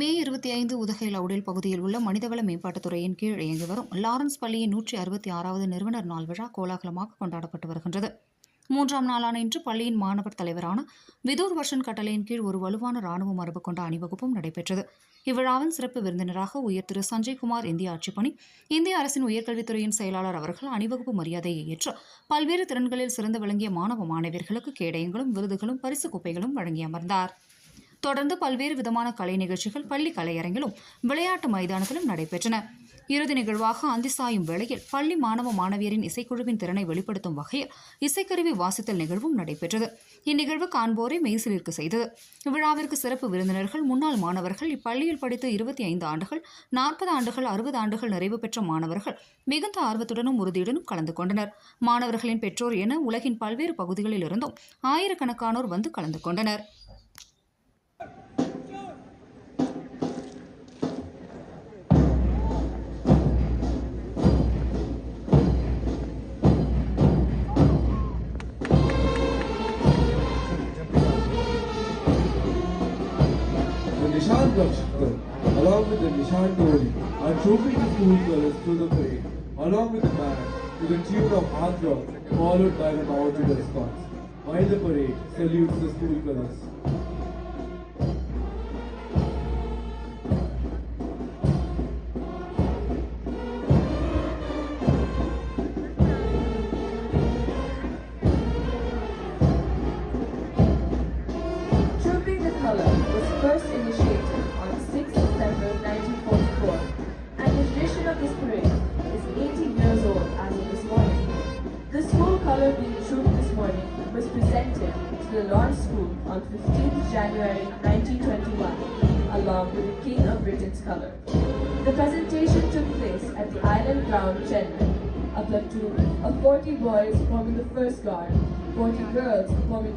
மே இருபத்தி ஐந்து உதகை லவுடில் பகுதியில் உள்ள மனிதவள மேம்பாட்டுத்துறையின் கீழ் இயங்கி வரும் லாரன்ஸ் பள்ளியின் நூற்றி அறுபத்தி ஆறாவது நிறுவனர் நாள் விழா கோலாகலமாக கொண்டாடப்பட்டு வருகின்றது. மூன்றாம் நாளான இன்று பள்ளியின் மாணவர் தலைவரான விதூர் வர்ஷன் கட்டளையின் கீழ் ஒரு வலுவான ராணுவ மரபு கொண்ட அணிவகுப்பும் நடைபெற்றது. இவ்விழாவின் சிறப்பு விருந்தினராக உயர் திரு சஞ்சய்குமார் இந்திய ஆட்சிப்பணி இந்திய அரசின் உயர்கல்வித்துறையின் செயலாளர் அவர்கள் அணிவகுப்பு மரியாதையை ஏற்று பல்வேறு திறன்களில் சிறந்து விளங்கிய மாணவ மாணவியர்களுக்கு கேடயங்களும் விருதுகளும் பரிசு குப்பைகளும் வழங்கி அமர்ந்தார். தொடர்ந்து பல்வேறு விதமான கலை நிகழ்ச்சிகள் பள்ளி கலையரங்கிலும் விளையாட்டு மைதானத்திலும் நடைபெற்றன. இறுதி நிகழ்வாக அந்தி சாயும் வேளையில் பள்ளி மாணவ மாணவியரின் இசைக்குழுவின் திறனை வெளிப்படுத்தும் வகையில் இசைக்கருவி வாசித்தல் நிகழ்வும் நடைபெற்றது. இந்நிகழ்வு காண்போரை மெய்சிலிற்கு செய்தது. விழாவிற்கு சிறப்பு விருந்தினர்கள் முன்னாள் மாணவர்கள் இப்பள்ளியில் படித்து இருபத்தி ஐந்து ஆண்டுகள் நாற்பது ஆண்டுகள் அறுபது ஆண்டுகள் நிறைவு பெற்ற மாணவர்கள் மிகுந்த ஆர்வத்துடனும் உறுதியுடனும் கலந்து கொண்டனர். மாணவர்களின் பெற்றோர் என உலகின் பல்வேறு பகுதிகளில் இருந்தும் ஆயிரக்கணக்கானோர் வந்து கலந்து கொண்டனர். The Nishan Rakshakar, along with the Nishan Dori, are trooping the school colors through the parade, along with the band, to the tune of hard rock, followed by the Maojuda escorts, while the parade salutes the school colors. Trooping the Color was first initiated color being trooped this morning was presented to the Lawrence School on 15th January 1921 along with the King of Britain's color. The presentation took place at the Island Ground, Chennai. A platoon of 40 boys forming the first guard, 40 girls forming the